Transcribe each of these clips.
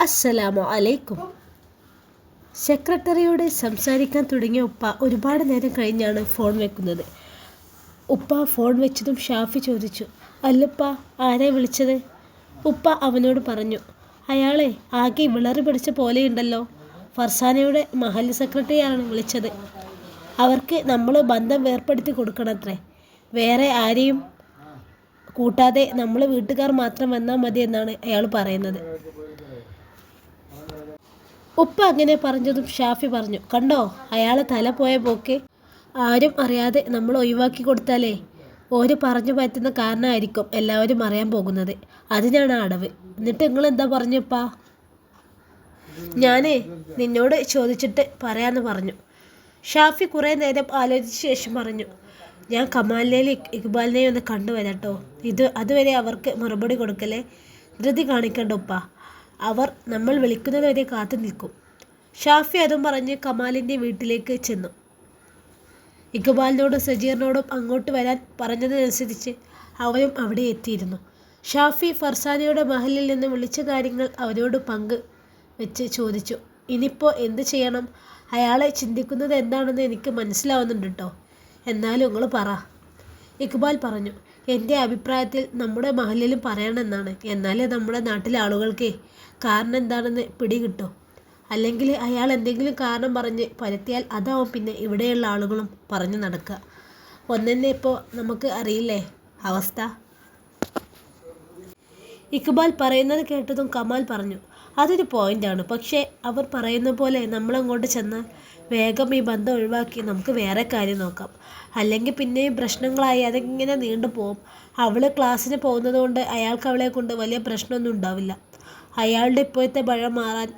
അസ്സലാമു അലൈക്കും. സെക്രട്ടറിയോട് സംസാരിക്കാൻ തുടങ്ങിയ ഉപ്പ ഒരുപാട് നേരം കഴിഞ്ഞാണ് ഫോൺ വെക്കുന്നത്. ഉപ്പ ഫോൺ വെച്ചതും ഷാഫി ചോദിച്ചു അല്ലുപ്പ ആരെ വിളിച്ചത്? ഉപ്പ അവനോട് പറഞ്ഞു അയാളെ ആകെ വിളറി പിടിച്ച പോലെയുണ്ടല്ലോ. ഫർസാനയുടെ മഹല്ല് സെക്രട്ടറിയാണ് വിളിച്ചത്. അവർക്ക് നമ്മൾ ബന്ധം വേർപ്പെടുത്തി കൊടുക്കണത്രേ. വേറെ ആരെയും കൂട്ടാതെ നമ്മൾ വീട്ടുകാർ മാത്രം വന്നാൽ മതി എന്നാണ് അയാൾ പറയുന്നത്. ഉപ്പ അങ്ങനെ പറഞ്ഞതും ഷാഫി പറഞ്ഞു. കണ്ടോ? അയാളെ തല പോയ പോക്ക് ആരും അറിയാതെ നമ്മൾ ഒഴിവാക്കി കൊടുത്താലേ ഓര് പറഞ്ഞു പറ്റുന്ന കാരണമായിരിക്കും എല്ലാവരും അറിയാൻ പോകുന്നത്. അതിനാണ് അടവ്. എന്നിട്ട് നിങ്ങൾ എന്താ പറഞ്ഞപ്പാ ഞാനേ നിന്നോട് ചോദിച്ചിട്ട് പറയാമെന്ന് പറഞ്ഞു. ഷാഫി കുറേ നേരം ആലോചിച്ച ശേഷം പറഞ്ഞു ഞാൻ കമാലിനെയും ഇക്ബാലിനെയും ഒന്ന് കണ്ടുവരാട്ടോ. ഇത് അതുവരെ അവർക്ക് മറുപടി കൊടുക്കലേ ധൃതി കാണിക്കണ്ട ഉപ്പ. അവർ നമ്മൾ വിളിക്കുന്നതുവരെ കാത്തു നിൽക്കും. ഷാഫി അതും പറഞ്ഞ് കമാലിന്റെ വീട്ടിലേക്ക് ചെന്നു. ഇക്ബാലിനോടും സജീറിനോടും അങ്ങോട്ട് വരാൻ പറഞ്ഞതിനനുസരിച്ച് അവരും അവിടെ എത്തിയിരുന്നു. ഷാഫി ഫർസാനയുടെ മഹലിൽ നിന്ന് വിളിച്ച കാര്യങ്ങൾ അവരോട് പങ്ക് വെച്ച് ചോദിച്ചു. ഇനിയിപ്പോൾ എന്ത് ചെയ്യണം? അയാളെ ചിന്തിക്കുന്നത് എന്താണെന്ന് എനിക്ക് മനസ്സിലാവുന്നുണ്ട് കേട്ടോ എന്നാലും നിങ്ങൾ പറ. ഇക്ബാൽ പറഞ്ഞു. എന്റെ അഭിപ്രായത്തിൽ നമ്മുടെ മഹലിലും പറയണമെന്നാണ് എന്നാലേ നമ്മുടെ നാട്ടിലെ ആളുകൾക്ക് കാരണം എന്താണെന്ന് പിടികിട്ടും. അല്ലെങ്കിൽ അയാൾ എന്തെങ്കിലും കാരണം പറഞ്ഞ് പരത്തിയാൽ അതാവും പിന്നെ ഇവിടെയുള്ള ആളുകളും പറഞ്ഞു നടക്കുക. ഒന്നെന്നെ ഇപ്പോൾ നമുക്ക് അറിയില്ലേ അവസ്ഥ? ഇക്ബാൽ പറയുന്നത് കേട്ടതും കമാൽ പറഞ്ഞു. അതൊരു പോയിന്റാണ് പക്ഷേ അവർ പറയുന്ന പോലെ നമ്മളങ്ങോട്ട് ചെന്നാൽ വേഗം ഈ ബന്ധം ഒഴിവാക്കി നമുക്ക് വേറെ കാര്യം നോക്കാം. അല്ലെങ്കിൽ പിന്നെയും പ്രശ്നങ്ങളായി അതിങ്ങനെ നീണ്ടു പോകും അവൾ ക്ലാസ്സിന് പോകുന്നത് കൊണ്ട് അയാൾക്ക് അവളെ കൊണ്ട് വലിയ പ്രശ്നമൊന്നും ഉണ്ടാവില്ല. അയാളുടെ ഇപ്പോഴത്തെ ഭയം മാറാൻ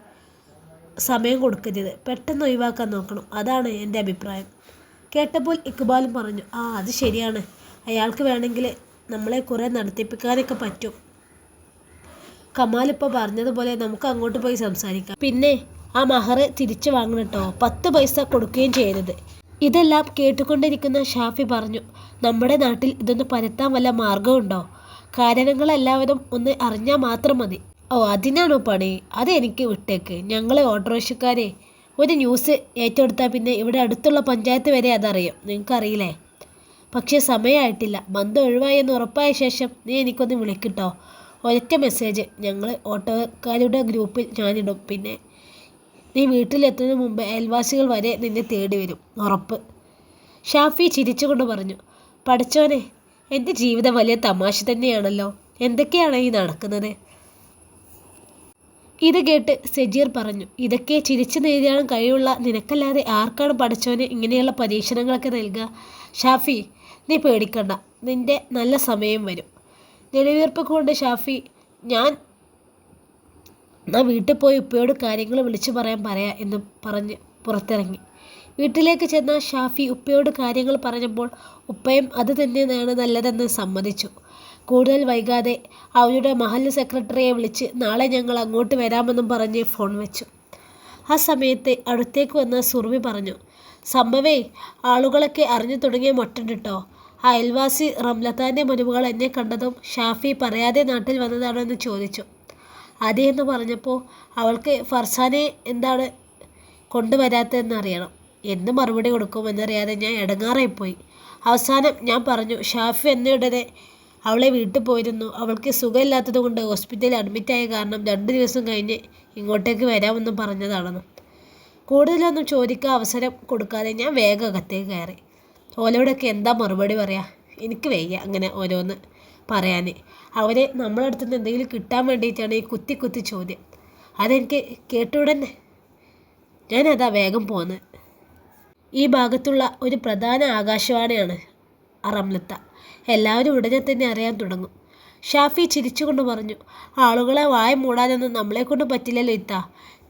സമയം കൊടുക്കരുത്. പെട്ടെന്ന് ഒഴിവാക്കാൻ നോക്കണം. അതാണ് എന്റെ അഭിപ്രായം. കേട്ടപ്പോൾ ഇക്ബാലും പറഞ്ഞു ആ അത് ശരിയാണ്. അയാൾക്ക് വേണമെങ്കിൽ നമ്മളെ കുറേ നടത്തിപ്പിക്കാനൊക്കെ പറ്റും. കമാൽ ഇപ്പോൾ പറഞ്ഞതുപോലെ നമുക്ക് അങ്ങോട്ട് പോയി സംസാരിക്കാം. പിന്നെ ആ മഹർ തിരിച്ചു വാങ്ങണം കേട്ടോ പത്ത് പൈസ കൊടുക്കുകയും ചെയ്യരുത്. ഇതെല്ലാം കേട്ടുകൊണ്ടിരിക്കുന്ന ഷാഫി പറഞ്ഞു നമ്മുടെ നാട്ടിൽ ഇതൊന്ന് പരത്താൻ വല്ല മാർഗമുണ്ടോ കാരണങ്ങളെല്ലാവരും ഒന്ന് അറിഞ്ഞാൽ മാത്രം മതി. ഓ അതിനാണോ പണി? അതെനിക്ക് വിട്ടേക്ക്. ഞങ്ങളെ ഓട്ടോറിക്ഷക്കാരെ ഒരു ന്യൂസ് ഏറ്റെടുത്താൽ പിന്നെ ഇവിടെ അടുത്തുള്ള പഞ്ചായത്ത് വരെ അതറിയും. നിങ്ങൾക്കറിയില്ലേ? പക്ഷേ സമയമായിട്ടില്ല ബന്ധം ഒഴിവായി എന്ന് ഉറപ്പായ ശേഷം നീ എനിക്കൊന്ന് വിളിക്കട്ടോ ഒരൊറ്റ മെസ്സേജ് ഞങ്ങൾ ഓട്ടോക്കാരുടെ ഗ്രൂപ്പിൽ ഞാനിടും. പിന്നെ നീ വീട്ടിലെത്തുന്നതിന് മുമ്പ് അയൽവാസികൾ വരെ നിന്നെ തേടി വരും. ഉറപ്പ്. ഷാഫി ചിരിച്ചുകൊണ്ട് പറഞ്ഞു പഠിച്ചോനെ എന്റെ ജീവിതം വലിയ തമാശ തന്നെയാണല്ലോ. എന്തൊക്കെയാണ് ഈ നടക്കുന്നത്? ഇത് കേട്ട് സജീർ പറഞ്ഞു ഇതൊക്കെ ചിരിച്ചു നേരിടാൻ കഴിവുള്ള നിനക്കല്ലാതെ ആർക്കാണ് പഠിച്ചവന് ഇങ്ങനെയുള്ള പരീക്ഷണങ്ങളൊക്കെ നൽകുക ഷാഫി നീ പേടിക്കണ്ട. നിന്റെ നല്ല സമയം വരും. നെടുവീർപ്പ് കൊണ്ട് ഷാഫി ഞാൻ ഞാൻ വീട്ടിൽ പോയി ഉപ്പയോട് കാര്യങ്ങൾ വിളിച്ചു പറയാൻ പറയാം എന്ന് പറഞ്ഞ് പുറത്തിറങ്ങി. വീട്ടിലേക്ക് ചെന്ന ഷാഫി ഉപ്പയോട് കാര്യങ്ങൾ പറഞ്ഞപ്പോൾ ഉപ്പയും അത് തന്നെയാണ് നല്ലതെന്ന് സമ്മതിച്ചു. കൂടുതൽ വൈകാതെ അവരുടെ മഹല്ല് സെക്രട്ടറിയെ വിളിച്ച് നാളെ ഞങ്ങൾ അങ്ങോട്ട് വരാമെന്നും പറഞ്ഞ് ഫോൺ വെച്ചു. ആ സമയത്ത് അടുത്തേക്ക് വന്ന സുർവി പറഞ്ഞു സംഭവേ ആളുകളൊക്കെ അറിഞ്ഞു തുടങ്ങിയ മൊട്ടുണ്ടിട്ടോ? ആ അയൽവാസി റംലത്താന്റെ മരുമകൾ എന്നെ കണ്ടതും ഷാഫി പറയാതെ നാട്ടിൽ വന്നതാണോ എന്ന് ചോദിച്ചു. അതേ എന്ന് പറഞ്ഞപ്പോൾ അവൾക്ക് ഫർസാനെ എന്താണ് കൊണ്ടുവരാത്തതെന്ന് അറിയണം എന്ത് മറുപടി കൊടുക്കുമെന്നറിയാതെ ഞാൻ ഇടങ്ങാറായിപ്പോയി അവസാനം ഞാൻ പറഞ്ഞു ഷാഫി എന്നയുടനെ അവളെ വീട്ടിൽ പോയിരുന്നു. അവൾക്ക് സുഖമില്ലാത്തത് കൊണ്ട് ഹോസ്പിറ്റലിൽ അഡ്മിറ്റായ കാരണം രണ്ട് ദിവസം കഴിഞ്ഞ് ഇങ്ങോട്ടേക്ക് വരാമെന്നും പറഞ്ഞതാണെന്ന്. കൂടുതലൊന്നും ചോദിക്കാൻ അവസരം കൊടുക്കാതെ ഞാൻ വേഗം അകത്തേക്ക് കയറി. ഓലോടൊക്കെ എന്താ മറുപടി പറയാ? എനിക്ക് വയ്യ അങ്ങനെ ഓരോന്ന്. പറയാൻ അവരെ നമ്മളെ അടുത്തു നിന്ന് എന്തെങ്കിലും കിട്ടാൻ വേണ്ടിയിട്ടാണ് ഈ കുത്തി കുത്തി ചോദ്യം. അതെനിക്ക് കേട്ടുടനെ ഞാനതാ വേഗം പോന്ന്. ഈ ഭാഗത്തുള്ള ഒരു പ്രധാന ആകാശവാണിയാണ് അറംലത്ത. എല്ലാവരും ഉടനെ തന്നെ അറിയാൻ തുടങ്ങും. ഷാഫി ചിരിച്ചുകൊണ്ട് പറഞ്ഞു ആളുകളെ വായ മൂടാനൊന്നും നമ്മളെക്കൊണ്ട് പറ്റില്ലല്ലോ ഇത്ത.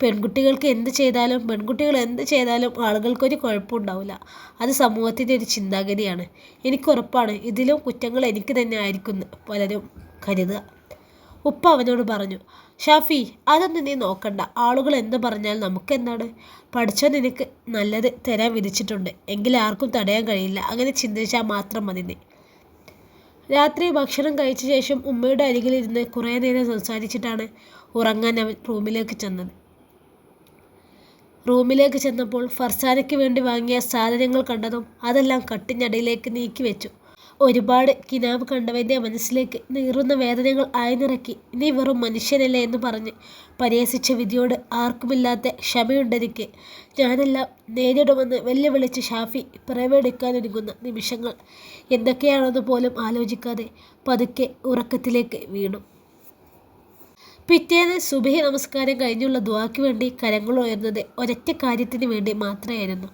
പെൺകുട്ടികൾക്ക് എന്ത് ചെയ്താലും പെൺകുട്ടികൾ എന്ത് ചെയ്താലും ആളുകൾക്കൊരു കുഴപ്പമുണ്ടാവില്ല. അത് സമൂഹത്തിന്റെ ഒരു ചിന്താഗതിയാണ്. എനിക്കുറപ്പാണ് ഇതിലും കുറ്റങ്ങൾ എനിക്ക് തന്നെ ആയിരിക്കുന്നു പലരും കരുതുക. ഉപ്പ അവനോട് പറഞ്ഞു ഷാഫി അതൊന്നും നീ നോക്കണ്ട. ആളുകൾ എന്ത് പറഞ്ഞാൽ നമുക്കെന്താണ്? പഠിച്ചോ നിനക്ക്? നല്ലത് തരാൻ വിധിച്ചിട്ടുണ്ട്. എങ്കിൽ ആർക്കും തടയാൻ കഴിയില്ല. അങ്ങനെ ചിന്തിച്ചാൽ മാത്രം മതി നീ. രാത്രി ഭക്ഷണം കഴിച്ച ശേഷം ഉമ്മയുടെ അരികിലിരുന്ന് കുറേ നേരം സംസാരിച്ചിട്ടാണ് ഉറങ്ങാൻ അവൻ റൂമിലേക്ക് ചെന്നത്. റൂമിലേക്ക് ചെന്നപ്പോൾ ഫർസാനയ്ക്ക് വേണ്ടി വാങ്ങിയ സാധനങ്ങൾ കണ്ടതും അതെല്ലാം കട്ടിഞ്ഞടിയിലേക്ക് നീക്കി വെച്ചു. ഒരുപാട് കിനാവ് കണ്ടവന്റെ മനസ്സിലേക്ക് നീറുന്ന വേദനകൾ ആയിനിറക്കി നീ വെറും മനുഷ്യനല്ലേ എന്ന് പറഞ്ഞ് പരിഹസിച്ച വിധിയോട് ആർക്കുമില്ലാത്ത ക്ഷമയുണ്ടെനിക്ക് ഞാനെല്ലാം നേരിടുമെന്ന് വെല്ലുവിളിച്ച് ഷാഫി പിറവെടുക്കാനൊരുങ്ങുന്ന നിമിഷങ്ങൾ. എന്തൊക്കെയാണെന്ന് പോലും ആലോചിക്കാതെ പതുക്കെ ഉറക്കത്തിലേക്ക് വീണു. പിറ്റേന്ന് സുബഹി നമസ്കാരം കഴിഞ്ഞുള്ള ദുവാക്ക് വേണ്ടി കരങ്ങൾ ഉയർന്നത് ഒരൊറ്റ കാര്യത്തിന് വേണ്ടി മാത്രമായിരുന്നു.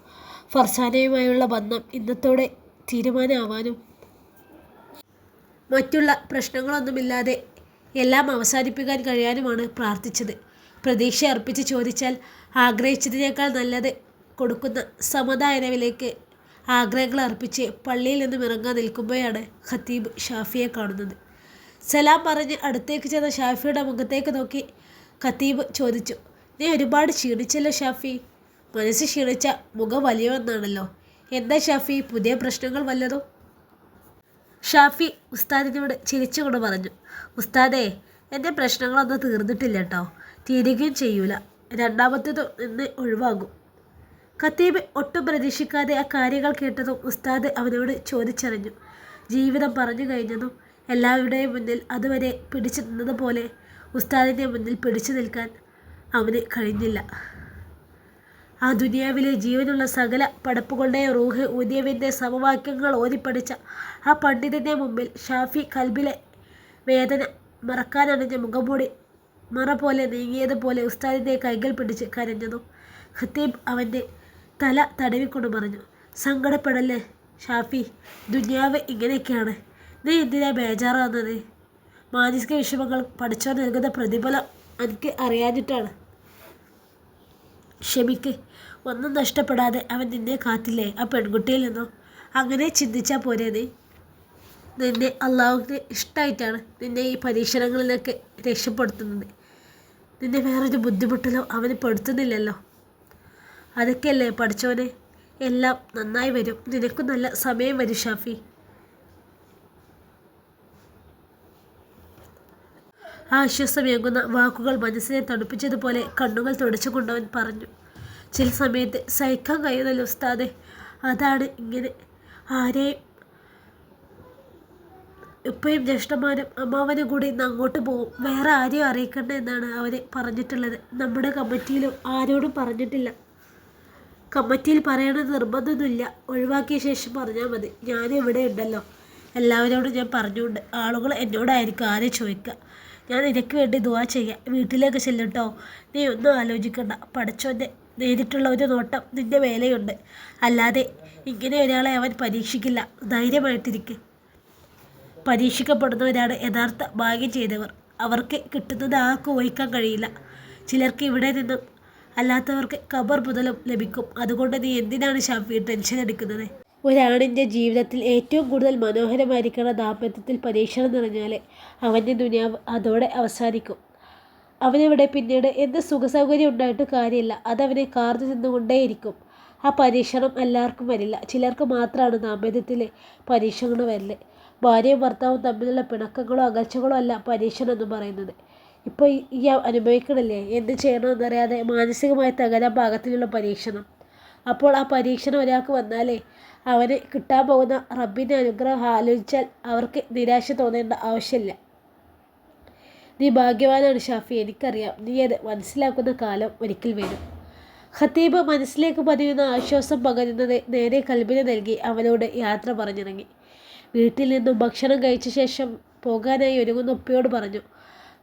ഫർസാനയുമായുള്ള ബന്ധം ഇന്നത്തോടെ തീരുമാനമാവാനും മറ്റുള്ള പ്രശ്നങ്ങളൊന്നുമില്ലാതെ എല്ലാം അവസാനിപ്പിക്കാൻ കഴിയാനുമാണ് പ്രാർത്ഥിച്ചത്. പ്രതീക്ഷ അർപ്പിച്ച് ചോദിച്ചാൽ ആഗ്രഹിച്ചതിനേക്കാൾ നല്ലത് കൊടുക്കുന്ന സമതായനവിലേക്ക് ആഗ്രഹങ്ങൾ അർപ്പിച്ച് പള്ളിയിൽ നിന്നും ഇറങ്ങാൻ നിൽക്കുമ്പോഴാണ് ഖത്തീബ് ഷാഫിയെ കാണുന്നത്. സലാം പറഞ്ഞ് അടുത്തേക്ക് ചെന്ന ഷാഫിയുടെ മുഖത്തേക്ക് നോക്കി ഖത്തീബ് ചോദിച്ചു നീ ഒരുപാട് ക്ഷീണിച്ചല്ലോ ഷാഫി. മനസ്സ് ക്ഷീണിച്ച മുഖം വലിയവെന്നാണല്ലോ. എന്താ ഷാഫി? പുതിയ പ്രശ്നങ്ങൾ വല്ലതും? ഷാഫി ഉസ്താദിനോട് ചിരിച്ചുകൊണ്ട് പറഞ്ഞു ഉസ്താദേ എന്റെ പ്രശ്നങ്ങളൊന്നും തീർന്നിട്ടില്ല കേട്ടോ തീരുകയും ചെയ്യൂല. രണ്ടാമത്തേത് ഇന്ന് ഒഴിവാകും. ഖത്തീബ് ഒട്ടും പ്രതീക്ഷിക്കാതെ ആ കാര്യങ്ങൾ കേട്ടതും ഉസ്താദ് അവനോട് ചോദിച്ചറിഞ്ഞു. ജീവിതം പറഞ്ഞു കഴിഞ്ഞതും എല്ലാവരുടെയും മുന്നിൽ അതുവരെ പിടിച്ചു നിന്നതുപോലെ ഉസ്താദിന്റെ മുന്നിൽ പിടിച്ചു നിൽക്കാൻ അവന് കഴിഞ്ഞില്ല. ആ ദുനിയാവിലെ ജീവനുള്ള സകല പടപ്പുകളുടെ റൂഹ് ഉദയവിന്റെ സമവാക്യങ്ങൾ ഓതിപ്പടിച്ച ആ പണ്ഡിതന്റെ മുമ്പിൽ ഷാഫി കൽബിലെ വേദന മറക്കാനണിഞ്ഞ മുഖംമൂടി മറ പോലെ നീങ്ങിയതുപോലെ ഉസ്താദിന്റെ കൈകൾ പിടിച്ച് കരഞ്ഞതും ഖത്തീബ് അവന്റെ തല തടവിക്കൊണ്ട് പറഞ്ഞു സങ്കടപ്പെടല്ലേ ഷാഫി? ദുനിയാവ് ഇങ്ങനെയൊക്കെയാണ്. നീ എന്തിനാ ബേജാറാകുന്നത് മാനസിക വിഷമങ്ങൾ പഠിച്ചോ നൽകുന്ന പ്രതിഫലം എനിക്ക് അറിയാഞ്ഞിട്ടാണ്. ക്ഷമിക്ക്. ഒന്നും നഷ്ടപ്പെടാതെ അവൻ നിന്നെ കാത്തില്ലേ? ആ പെൺകുട്ടിയിൽ നിന്നോ? അങ്ങനെ ചിന്തിച്ചാൽ പോരേ നീ. നിന്നെ അള്ളാഹുവിന് ഇഷ്ടമായിട്ടാണ് നിന്നെ ഈ പരീക്ഷണങ്ങളിലൊക്കെ രക്ഷപ്പെടുത്തുന്നത്. നിന്നെ വേറൊരു ബുദ്ധിമുട്ടിലോ അവന് പെടുത്തുന്നില്ലല്ലോ. അതൊക്കെയല്ലേ പഠിച്ചവനെ? എല്ലാം നന്നായി വരും. നിനക്കും നല്ല സമയം വരും ഷാഫി. ആശ്വാസമേകുന്ന വാക്കുകൾ മനസ്സിനെ തണുപ്പിച്ചതുപോലെ കണ്ണുകൾ തുടച്ചുകൊണ്ടവൻ പറഞ്ഞു. ചില സമയത്ത് സഹിക്കാൻ കഴിയുന്നല്ലോ ഉസ്താദെ. അതാണ് ഇങ്ങനെ. ആരെയും ഇപ്പോഴും ജ്യേഷ്ഠന്മാരും അമ്മാവനും കൂടി ഇന്ന് അങ്ങോട്ട് പോകും. വേറെ ആരെയും അറിയിക്കണ്ട എന്നാണ് അവർ പറഞ്ഞിട്ടുള്ളത്. നമ്മുടെ കമ്മിറ്റിയിലും ആരോടും പറഞ്ഞിട്ടില്ല. കമ്മിറ്റിയിൽ പറയണ നിർബന്ധമൊന്നുമില്ല. ഒഴിവാക്കിയ ശേഷം പറഞ്ഞാൽ മതി. ഞാനിവിടെ ഉണ്ടല്ലോ. എല്ലാവരോടും ഞാൻ പറഞ്ഞുകൊണ്ട് ആളുകൾ എന്നോടായിരിക്കും ആരെ ചോദിക്കുക. ഞാൻ നിനക്ക് വേണ്ടി ദുവാ ചെയ്യാം. വീട്ടിലേക്ക് ചെല്ലട്ടോ. നീ ഒന്നും ആലോചിക്കണ്ട. പഠിച്ചോന്റെ നേരിട്ടുള്ള ഒരു നോട്ടം നിന്റെ മേലെയുണ്ട്. അല്ലാതെ ഇങ്ങനെ ഒരാളെ അവൻ പരീക്ഷിക്കില്ല. ധൈര്യമായിട്ടിരിക്കെ. പരീക്ഷിക്കപ്പെടുന്നവരാണ് യഥാർത്ഥ ഭാഗ്യം ചെയ്തവർ. അവർക്ക് കിട്ടുന്നത് ആർക്കും ഊഹിക്കാൻ കഴിയില്ല. ചിലർക്ക് ഇവിടെ നിന്നും അല്ലാത്തവർക്ക് ഖബർ മുതലും ലഭിക്കും. അതുകൊണ്ട് നീ എന്തിനാണ് ഷാഫി ടെൻഷൻ എടുക്കുന്നത് ഒരാണിന്റെ ജീവിതത്തിൽ ഏറ്റവും കൂടുതൽ മനോഹരമായിരിക്കുന്ന ദാമ്പത്യത്തിൽ പരീക്ഷണം നിറഞ്ഞാൽ അവന്റെ ദുനിയാവ് അതോടെ അവസാനിക്കും. അവനിവിടെ പിന്നീട് എന്ത് സുഖസൗകര്യം ഉണ്ടായിട്ട് കാര്യമില്ല. അതവനെ കാർന്നു നിന്നുകൊണ്ടേയിരിക്കും. ആ പരീക്ഷണം എല്ലാവർക്കും വരില്ല. ചിലർക്ക് മാത്രമാണ് ദാമ്പത്യത്തിൽ പരീക്ഷകൾ വരൽ. ഭാര്യയും ഭർത്താവും തമ്മിലുള്ള പിണക്കങ്ങളോ അകൽച്ചകളോ അല്ല പരീക്ഷണം എന്ന് പറയുന്നത്. ഇപ്പോൾ ഈ അനുഭവിക്കണില്ലേ? എന്ത് ചെയ്യണമെന്നറിയാതെ മാനസികമായി തകരാൻ ഭാഗത്തിലുള്ള പരീക്ഷണം. അപ്പോൾ ആ പരീക്ഷണം ഒരാൾക്ക് വന്നാലേ അവന് കിട്ടാൻ പോകുന്ന റബ്ബിന്റെ അനുഗ്രഹം ആലോചിച്ചാൽ അവർക്ക് നിരാശ തോന്നേണ്ട ആവശ്യമില്ല. നീ ഭാഗ്യവാനാണ് ഷാഫി. എനിക്കറിയാം. നീ അത് മനസ്സിലാക്കുന്ന കാലം ഒരിക്കൽ വരും ഖത്തീബ് മനസ്സിലേക്ക് പതിയുന്ന ആശ്വാസം പകരുന്നത് നേരെ കൽബിന് നൽകി അവനോട് യാത്ര പറഞ്ഞിറങ്ങി. വീട്ടിൽ നിന്നും ഭക്ഷണം കഴിച്ച ശേഷം പോകാനായി ഒരുങ്ങുന്ന ഉപ്പയോട് പറഞ്ഞു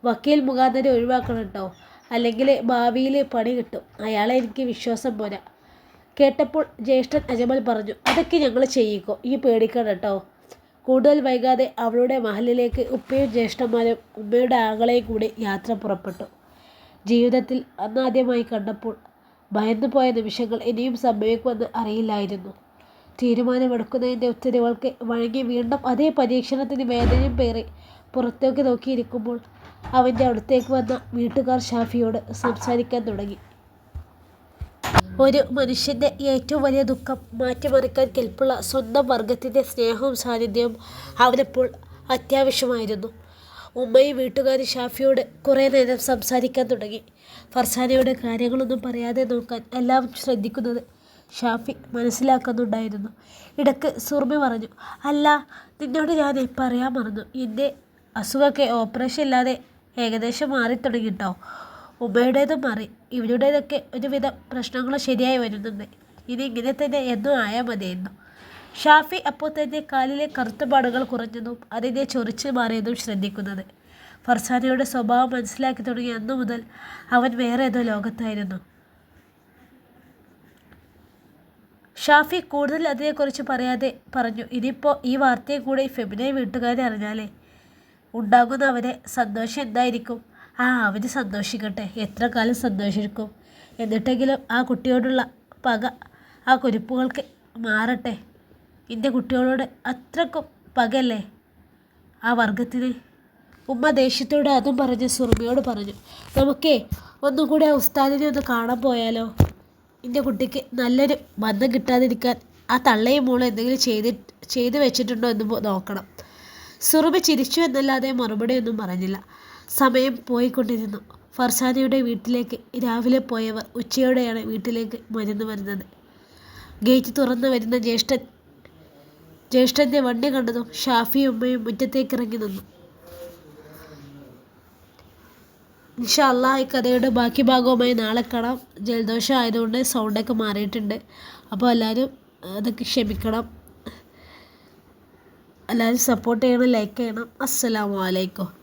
വക്കീൽ മുഖാന്തരം ഒഴിവാക്കണം കേട്ടോ അല്ലെങ്കിൽ ഭാവിയിൽ പണി കിട്ടും. അയാളെ എനിക്ക് വിശ്വാസം പോരാ. കേട്ടപ്പോൾ ജ്യേഷ്ഠൻ അജമൽ പറഞ്ഞു അതൊക്കെ ഞങ്ങൾ ചെയ്യിക്കോ. ഈ പേടിക്കണം കേട്ടോ കൂടുതൽ വൈകാതെ അവളുടെ മഹലിലേക്ക് ഉപ്പയും ജ്യേഷ്ഠന്മാരും ഉമ്മയുടെ ആങ്ങളെയും കൂടി യാത്ര പുറപ്പെട്ടു. ജീവിതത്തിൽ അന്നാദ്യമായി കണ്ടപ്പോൾ ഭയന്നു പോയ നിമിഷങ്ങൾ ഇനിയും സംഭവിക്കുമെന്ന് അറിയില്ലായിരുന്നു. തീരുമാനമെടുക്കുന്നതിന്റെ ഉത്തരവുകൾക്ക് വഴങ്ങി വീണ്ടും അതേ പരീക്ഷണത്തിന് വേദനയും പേറി പുറത്തേക്ക് നോക്കിയിരിക്കുമ്പോൾ അവന്റെ അടുത്തേക്ക് വന്ന വീട്ടുകാർ ഷാഫിയോട് സംസാരിക്കാൻ തുടങ്ങി. ഒരു മനുഷ്യന്റെ ഏറ്റവും വലിയ ദുഃഖം മാറ്റിമറിക്കാൻ കെൽപ്പുള്ള സ്വന്തം വർഗത്തിന്റെ സ്നേഹവും സാന്നിധ്യവും അവനപ്പോൾ അത്യാവശ്യമായിരുന്നു. ഉമ്മയും വീട്ടുകാർ ഷാഫിയോട് കുറേ നേരം സംസാരിക്കാൻ തുടങ്ങി. ഫർസാനയുടെ കാര്യങ്ങളൊന്നും പറയാതെ നോക്കാൻ എല്ലാം ശ്രദ്ധിക്കുന്നത് ഷാഫി മനസ്സിലാക്കുന്നുണ്ടായിരുന്നു. ഇടയ്ക്ക് സുർമി പറഞ്ഞു അല്ല നിന്നോട് ഞാൻ പറയാൻ മറന്നു. എന്റെ അസുഖമൊക്കെ ഓപ്പറേഷൻ ഇല്ലാതെ ഏകദേശം മാറി തുടങ്ങിട്ടോ ഉമ്മയുടേതും മാറി. ഇവരുടേതൊക്കെ ഒരുവിധം പ്രശ്നങ്ങൾ ശരിയായി വരുന്നുണ്ട്. ഇനി ഇങ്ങനെ തന്നെ എന്നും ആയാൽ മതിയായിരുന്നു ഷാഫി അപ്പോൾ തന്നെ കാലിലെ കറുത്തപാടുകൾ കുറഞ്ഞതും അതിനെ ചൊറിച്ച് മാറിയതും ശ്രദ്ധിക്കുന്നത്. ഫർസാനയുടെ സ്വഭാവം മനസ്സിലാക്കി തുടങ്ങിയ അന്നു മുതൽ അവൻ വേറെ ഏതോ ലോകത്തായിരുന്നു. ഷാഫി കൂടുതൽ അതിനെക്കുറിച്ച് പറയാതെ പറഞ്ഞു ഇനിയിപ്പോൾ ഈ വാർത്തയെ കൂടെ ഫെമിനെ വീട്ടുകാരെ അറിഞ്ഞാലേ ഉണ്ടാകുന്ന അവരെ സന്തോഷം എന്തായിരിക്കും? ആ അവർ സന്തോഷിക്കട്ടെ. എത്ര കാലം സന്തോഷിക്കും? എന്നിട്ടെങ്കിലും ആ കുട്ടിയോടുള്ള പക ആ കുരിപ്പുകൾക്ക് മാറട്ടെ. എന്റെ കുട്ടികളോട് അത്രക്കും പകല്ലേ ആ വർഗത്തിന്. ഉമ്മ ദേഷ്യത്തോട് അതും പറഞ്ഞു സുറുമിയോട് പറഞ്ഞു നമുക്കേ ഒന്നും കൂടി ആ ഉസ്താദിനെ ഒന്ന് കാണാൻ പോയാലോ? എന്റെ കുട്ടിക്ക് നല്ലൊരു ബന്ധം കിട്ടാതിരിക്കാൻ ആ തള്ളയും മോളും എന്തെങ്കിലും ചെയ്തി ചെയ്തു വെച്ചിട്ടുണ്ടോ എന്ന് നോക്കണം. സുറുമി ചിരിച്ചു എന്നല്ലാതെ മറുപടി ഒന്നും പറഞ്ഞില്ല. സമയം പോയിക്കൊണ്ടിരുന്നു. ഫർസാനയുടെ വീട്ടിലേക്ക് രാവിലെ പോയവർ ഉച്ചയോടെയാണ് വീട്ടിലേക്ക് മരുന്ന് വരുന്നത്. ഗേറ്റ് തുറന്നു വരുന്ന ജ്യേഷ്ഠൻ ജ്യേഷ്ഠന്റെ വണ്ടി കണ്ടതും ഷാഫിയും ഉമ്മയും മുറ്റത്തേക്ക് ഇറങ്ങി നിന്നു. ഇൻഷാ അല്ലാ ഈ കഥയുടെ ബാക്കി ഭാഗവുമായി നാളെ കാണാം. ജലദോഷം ആയതുകൊണ്ട് സൗണ്ടൊക്കെ മാറിയിട്ടുണ്ട്. അപ്പോൾ എല്ലാവരും അതൊക്കെ ക്ഷമിക്കണം. എല്ലാവരും സപ്പോർട്ട് ചെയ്യണം ലൈക്ക് ചെയ്യണം. അസ്സലാമു അലൈക്കും.